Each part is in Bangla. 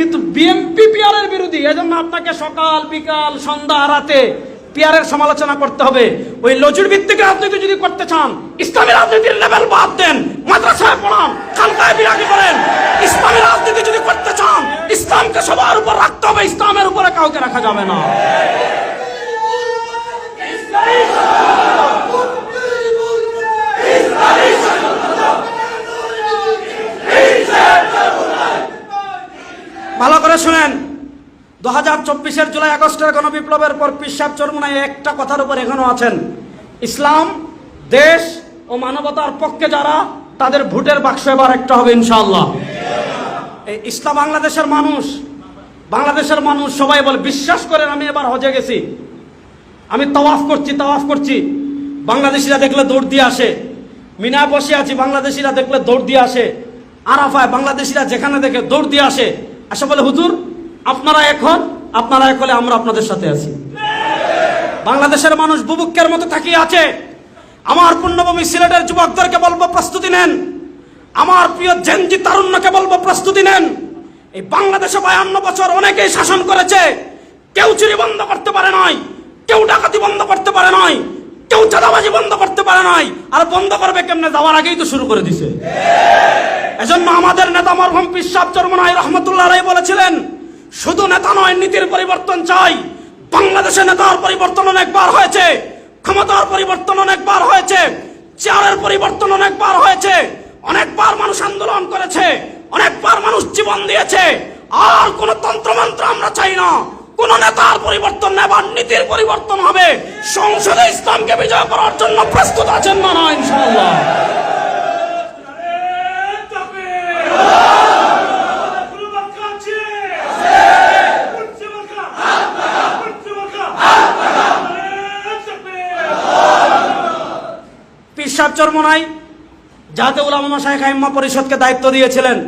কিন্তু বিএনপি পিয়ারের বিরোধী, এজন্য আপনাকে সকাল, বিকাল, সন্ধ্যা, রাতে পিয়ারের সমালোচনা করতে হবে। ওই লজুর ভিত্তিক রাজনীতি যদি করতে চান, ইসলামী রাজনীতির লেভেল বাদ দেন, মাদ্রাসায় পড়ান, খালকায় বিরাগি করেন, ইসলামী রাজনীতি যদি করতে চান, ইসলামকে সবার উপর রাখতে হবে, ইসলামের উপরে কাউকে রাখা যাবে না। করে শুনেন। দু হাজার চব্বিশের জুলাই আগস্টের গণবিপ্লবের পর পিসাব চরমুনায় একটা কথার উপর এখনও আছেন। ইসলাম, দেশ ও মানবতার পক্ষে যারা, তাদের ভোটের বাক্স এবার একটা হবে ইনশাআল্লাহ। এই ইসলাম বাংলাদেশের মানুষ বাংলাদেশের মানুষ সবাই বলে, বিশ্বাস করেন, আমি এবার হজে গেছি। আমি তাওয়াফ করছি তাওয়াফ করছি। বাংলাদেশিরা দেখলে দৌড় দিয়ে আসে। মিনা বসে আছি, বাংলাদেশিরা দেখলে দৌড় দিয়ে আসে। আরাফায় বাংলাদেশিরা যেখানে দেখে দৌড় দিয়ে আসে। আসে বলে, হুজুর, আপনারা এখন আপনারা হলে আমরা আপনাদের সাথে আছি। বাংলাদেশের মানুষ বুবুক্ষের মতো তাকিয়ে আছে। আমার পুণ্যভূমি সিলেটের যুবকদেরকে বলব, প্রস্তুতি নেন। আমার প্রিয় জেনজি তারুণ্যকে বলব, প্রস্তুতি নেন। এই বাংলাদেশে বায়ান্ন বছর অনেকেই শাসন করেছে। কেউ চুরি বন্ধ করতে পারে নাই, কেউ ডাকাতি বন্ধ করতে পারে নাই, কেউ চাঁদাবাজি বন্ধ করতে পারে নাই। আর বন্ধ করবে কেমনে? যাওয়ার আগেই তো শুরু করে দিছে। এজন্য আমাদের নেতা মরহম পিসাব চরমনাই রহমতুল্লাহ রায় বলেছিলেন, শুধু নেতা নয়, নীতির পরিবর্তন চাই। বাংলাদেশে নেতার পরিবর্তন অনেকবার হয়েছে, ক্ষমতার পরিবর্তন অনেকবার হয়েছে, চেয়ারের পরিবর্তন অনেকবার হয়েছে, অনেকবার মানুষ আন্দোলন করেছে, অনেকবার মানুষ জীবন দিয়েছে, আর কোন তন্ত্রমন্ত্র আমরা চাই না। কোন নেতার পরিবর্তন নেবার, নীতির পরিবর্তন হবে। সংসদে ইসলামকে বিজয় করার জন্য প্রস্তুত আছেন না পিসাব চরমনাই যাতে উলামা শাহেখ আইম্মা পরিষদকে দায়িত্ব দিয়েছিলেন।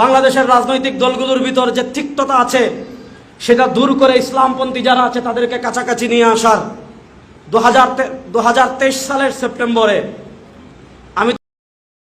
বাংলাদেশের রাজনৈতিক দলগুলোর ভিতর যে তিক্ততা আছে, সেটা দূর করে ইসলামপন্থী যারা আছে, তাদেরকে কাছাকাছি নিয়ে আসার। দু হাজার সালের সেপ্টেম্বরে